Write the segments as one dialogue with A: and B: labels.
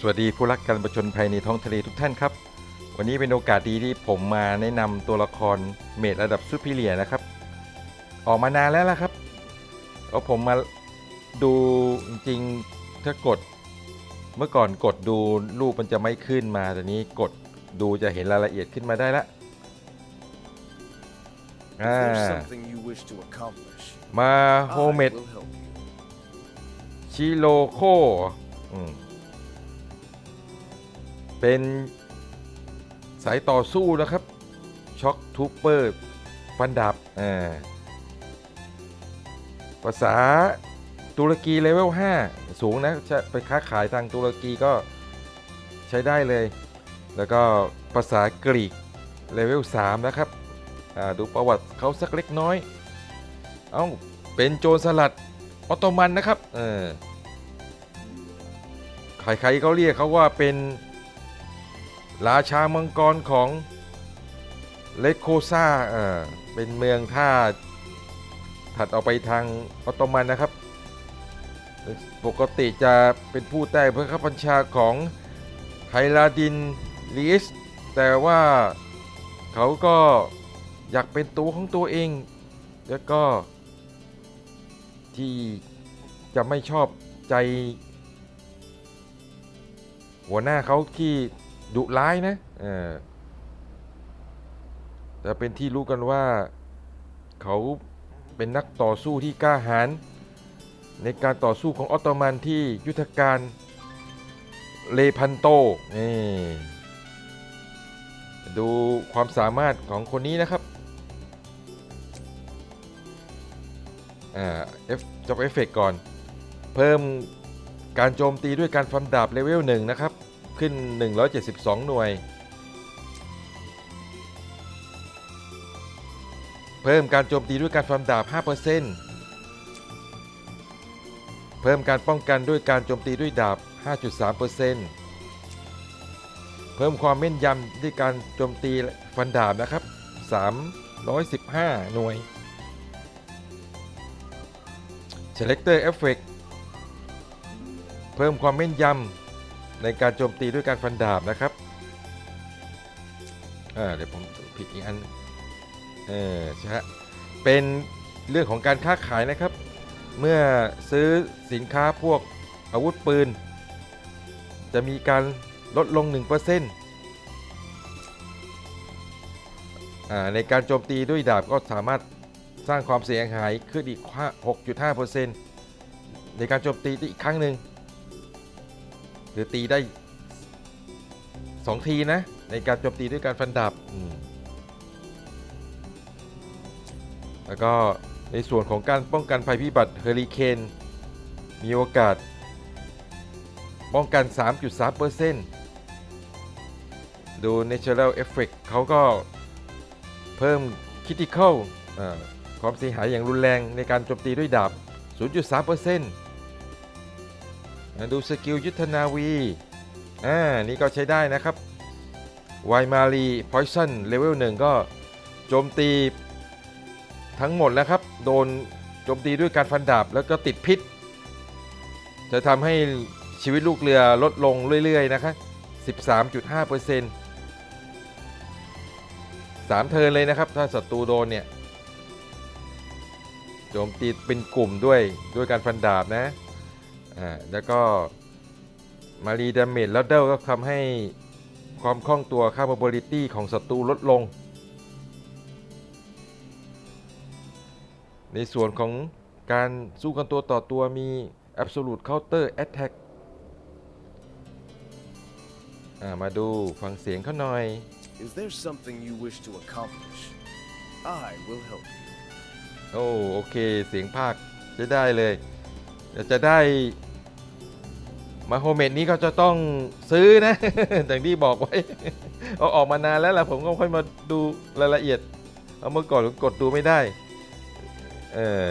A: สวัสดีผู้รักการประชนภัยในท้องทะเลทุกท่านครับ วันนี้เป็นโอกาสดีที่ผมมาแนะนำตัวละครเมดระดับซูเปอร์เลียนะครับ ออกมานานแล้วล่ะครับแล้วผมมาดูจริงๆถ้ากดเมื่อก่อนกดดูรูปมันจะไม่ขึ้นมาแต่นี้กดดูจะเห็นรายละเอียดขึ้นมาได้ละ
B: If
A: อ่า
B: there's something you wish to accomplish,
A: มาโฮ
B: I
A: เมด
B: will help you.
A: ชิโรโคอืม เป็นสายต่อสู้นะครับ ช็อคทูเปอร์ฟันดับภาษาตุรกีเลเวล 5 สูงนะจะไปค้าขายทางตุรกีก็ใช้ได้เลย แล้วก็ภาษากรีกเลเวล 3 นะครับดูประวัติเขาสักเล็กน้อย เอ้า เป็นโจรสลัดออตโตมันนะครับ เออใครๆเขาเรียกเขาว่าเป็น ราชามังกรของเลโคซาเออเป็นเมืองท่าถัดออกไปทางออตโตมันนะครับ ปกติจะเป็นผู้ใต้บังคับบัญชาของไฮลาดินลีสแต่ว่าเขาก็อยากเป็นตัวของตัวเอง แล้วก็ที่จะไม่ชอบใจ หัวหน้าเขาที่ ดุร้ายนะแต่เป็นที่รู้กันว่าเขาเป็นนักต่อสู้ที่กล้าหาญในการต่อสู้ของออตโตมันที่ยุทธการเลพันโตนี่ดูความสามารถของคนนี้นะครับเอฟจบเอฟเฟกก่อน เพิ่มการโจมตีด้วยการฟันดาบเลเวล1นะครับ ขึ้น 172 หน่วย เพิ่มการโจมตีด้วยการฟันดาบ 5%เพิ่มการป้องกันด้วยการโจมตีด้วยดาบ 5.3%เพิ่มความแม่นยำด้วยการโจมตีฟันดาบนะครับ 315 หน่วย Selector Effect เพิ่มความแม่นยำ ในการโจมตีด้วยการฟันดาบนะครับเดี๋ยวผมผิดอีกอัน เออใช่ฮะเป็นเรื่องของการค้าขายนะครับ เมื่อซื้อสินค้าพวกอาวุธปืน จะมีการลดลง 1%อ่าในการโจมตีด้วยดาบก็สามารถสร้างความเสียหายขึ้นอีก 6.5%ในการโจมตีอีกครั้งหนึ่ง รือตีได้ 2 ทีนะ ในการโจมตีด้วยการฟันดาบแล้วก็ในส่วนของการป้องกันภัยพิบัติเฮอริเคนมีโอกาส ป้องกัน 3.3%ดู Natural Effect เขาก็เพิ่ม Critical ความเสียหายอย่างรุนแรงในการโจมตีด้วยดาบ 0.3% อ่าดูสกิลยุทธนาวีอ่านี่ก็ใช้ได้นะครับไวมารีพอยซันเลเวล1ก็โจมตีทั้งหมดแล้วครับ โดนโจมตีด้วยการฟันดาบแล้วก็ติดพิษ จะทำให้ชีวิตลูกเรือลดลงเรื่อย ๆ นะคะ13.5% 3 เทินเลยนะครับ ถ้าศัตรูโดนเนี่ย โจมตีเป็นกลุ่มด้วยด้วยการฟันดาบนะ อ่าแล้วก็มารีดาเมจแล้วเดลก็ทำให้ความคล่องตัวค่า mobility ของศัตรูลดลง ในส่วนของการสู้กันตัวต่อตัวมี absolute counter attack อ่ามาดูฟังเสียงเขาหน่อย
B: Is there something you wish to accomplish? I will help you.
A: โอ้โอเค เสียงภาคจะได้เลยเดี๋ยวจะได้ มาโฮเมดนี้ก็จะต้องซื้อนะ อย่างที่บอกไว้เอาออกมานานแล้วล่ะผมก็ค่อยมาดูรายละเอียด เอาเมื่อก่อนผมกดดูไม่ได้เออ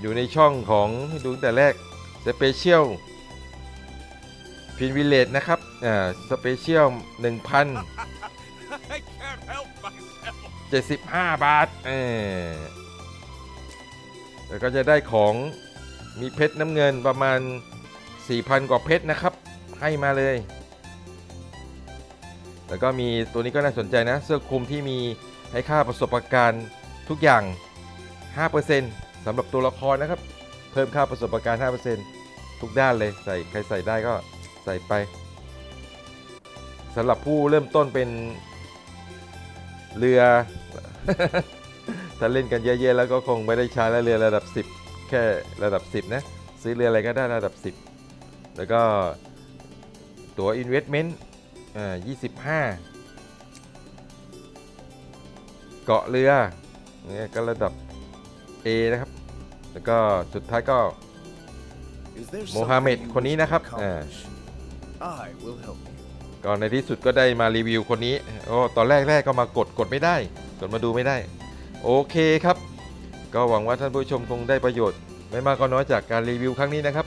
A: อยู่ในช่องของให้ดูตั้งแต่แรกสเปเชียลพินวิเลตนะครับอ่าสเปเชียล1,000
B: I can't help myself.
A: 75บาทเออแล้วก็จะได้ของมีเพชรน้ำเงินประมาณ 4,000 กว่าเพชรนะครับ ให้มาเลย แล้วก็มีตัวนี้ก็น่าสนใจนะ เสื้อคลุมที่มีให้ค่าประสบการณ์ทุกอย่าง 5%สำหรับตัวละครนะครับ เพิ่มค่าประสบการณ์ 5%ทุกด้านเลยใส่ใครใส่ได้ก็ใส่ไปสำหรับผู้เริ่มต้นเป็นเรือ ถ้าเล่นกันเยอะๆแล้วก็คงไม่ได้ใช้แล้วเรือระดับ 10 แค่ระดับ 10 นะ ซื้อเรืออะไรก็ได้ระดับ 10 แล้วก็ตัว investment อ่า25เกาะเรือเนี่ยก็ระดับ A นะครับ แล้วก็สุดท้ายก็
B: Is there
A: Mohammed
B: something you
A: คนนี้
B: wish to
A: นะครับ
B: accomplish? I will help you.
A: ก็ในที่สุดก็ได้มารีวิวคนนี้โอ้ตอนแรกแรกก็มากดกดไม่ได้กดมาดูไม่ได้ โอเคครับ ก็หวังว่าท่านผู้ชมคงได้ประโยชน์ ไม่มากก็น้อยจากการรีวิวครั้งนี้นะครับ